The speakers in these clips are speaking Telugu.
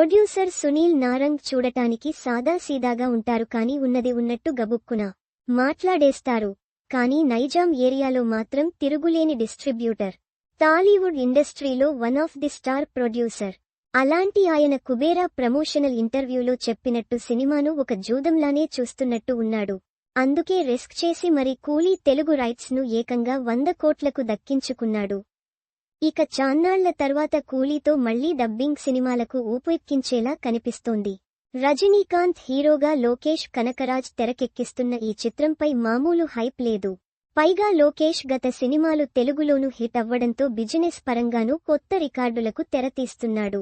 ప్రొడ్యూసర్ సునీల్ నారంగ్ చూడటానికి సాదాసీదాగా ఉంటారు కాని ఉన్నది ఉన్నట్టు గబుక్కున మాట్లాడేస్తారు. కానీ నైజాం ఏరియాలో మాత్రం తిరుగులేని డిస్ట్రిబ్యూటర్. టాలీవుడ్ ఇండస్ట్రీలో one of the star producer. అలాంటి ఆయన కుబేరా ప్రమోషనల్ ఇంటర్వ్యూలో చెప్పినట్టు సినిమాను ఒక జూదంలానే చూస్తున్నట్టు ఉన్నాడు. అందుకే రిస్క్ చేసి మరి కూలీ తెలుగు రైట్స్ను ఏకంగా వంద కోట్లకు దక్కించుకున్నాడు. ఇక చాన్నాళ్ళ తర్వాత కూలీతో మళ్ళీ డబ్బింగ్ సినిమాలకు ఊపెక్కించేలా కనిపిస్తోంది. రజనీకాంత్ హీరోగా లోకేష్ కనకరాజ్ తెరకెక్కిస్తున్న ఈ చిత్రంపై మామూలు హైప్ లేదు. పైగా లోకేష్ గత సినిమాలు తెలుగులోనూ హిట్ అవ్వడంతో బిజినెస్ పరంగానూ కొత్త రికార్డులకు తెరతీస్తున్నాడు.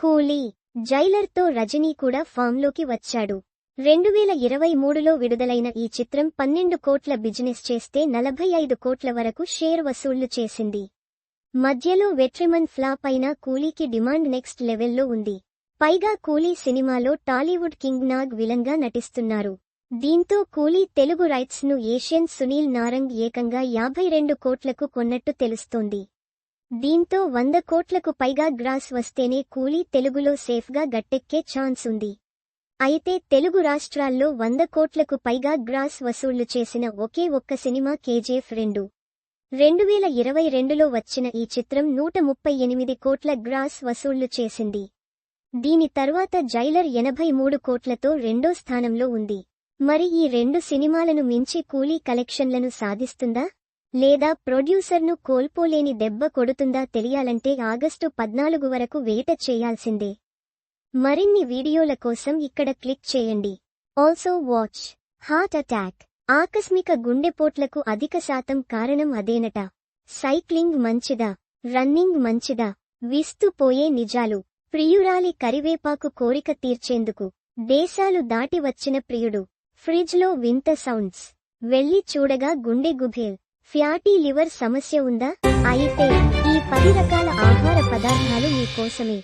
కూలీ జైలర్తో రజనీ కూడా ఫామ్లోకి వచ్చాడు. రెండువేల ఇరవై మూడులో విడుదలైన ఈ చిత్రం పన్నెండు కోట్ల బిజినెస్ చేస్తే నలభై ఐదు కోట్ల వరకు షేర్ వసూళ్ళు చేసింది. మధ్యలో వెట్రిమన్ ఫ్లాప్ అయినా కూలీకి డిమాండ్ నెక్స్ట్ లెవెల్లో ఉంది. పైగా కూలీ సినిమాలో టాలీవుడ్ కింగ్ నాగ్ విలన్గా నటిస్తున్నారు. దీంతో కూలీ తెలుగు రైట్స్ను ఏషియన్ సునీల్ నారంగ్ ఏకంగా యాభై రెండు కోట్లకు కొన్నట్టు తెలుస్తోంది. దీంతో వంద కోట్లకు పైగా గ్రాస్ వస్తేనే కూలీ తెలుగులో సేఫ్గా గట్టెక్కే ఛాన్స్ ఉంది. అయితే తెలుగు రాష్ట్రాల్లో వంద కోట్లకు పైగా గ్రాస్ వసూళ్ళు చేసిన ఒకే ఒక్క సినిమా కేజీఎఫ్ రెండు. రెండు వేల ఇరవై రెండులో వచ్చిన ఈ చిత్రం నూట ముప్పై ఎనిమిది కోట్ల గ్రాస్ వసూళ్ళు చేసింది. దీని తర్వాత జైలర్ ఎనభై మూడు కోట్లతో రెండో స్థానంలో ఉంది. మరి ఈ రెండు సినిమాలను మించి కూలీ కలెక్షన్లను సాధిస్తుందా? లేదా ప్రొడ్యూసర్ను కోల్పోలేని దెబ్బ కొడుతుందా తెలియాలంటే ఆగస్టు పద్నాలుగు వరకు వేట చేయాల్సిందే. మరిన్ని వీడియోల కోసం ఇక్కడ క్లిక్ చేయండి. ఆల్సో వాచ్ హార్ట్ అటాక్ ఆకస్మిక గుండెపోట్లకు అధిక శాతం కారణం అదేనట. సైక్లింగ్ మంచిదా? రన్నింగ్ మంచిదా? విస్తుపోయే నిజాలు. ప్రియురాలి కరివేపాకు కోరిక తీర్చేందుకు. దేశాలు దాటి వచ్చిన ప్రియుడు. ఫ్రిడ్జ్లో వింత సౌండ్స్. వెళ్ళి చూడగా గుండె గుభేల్ ఫ్యాటీ లివర్ సమస్య ఉందా? అయితే ఈ పది రకాల ఆహార పదార్థాలు మీకోసమే.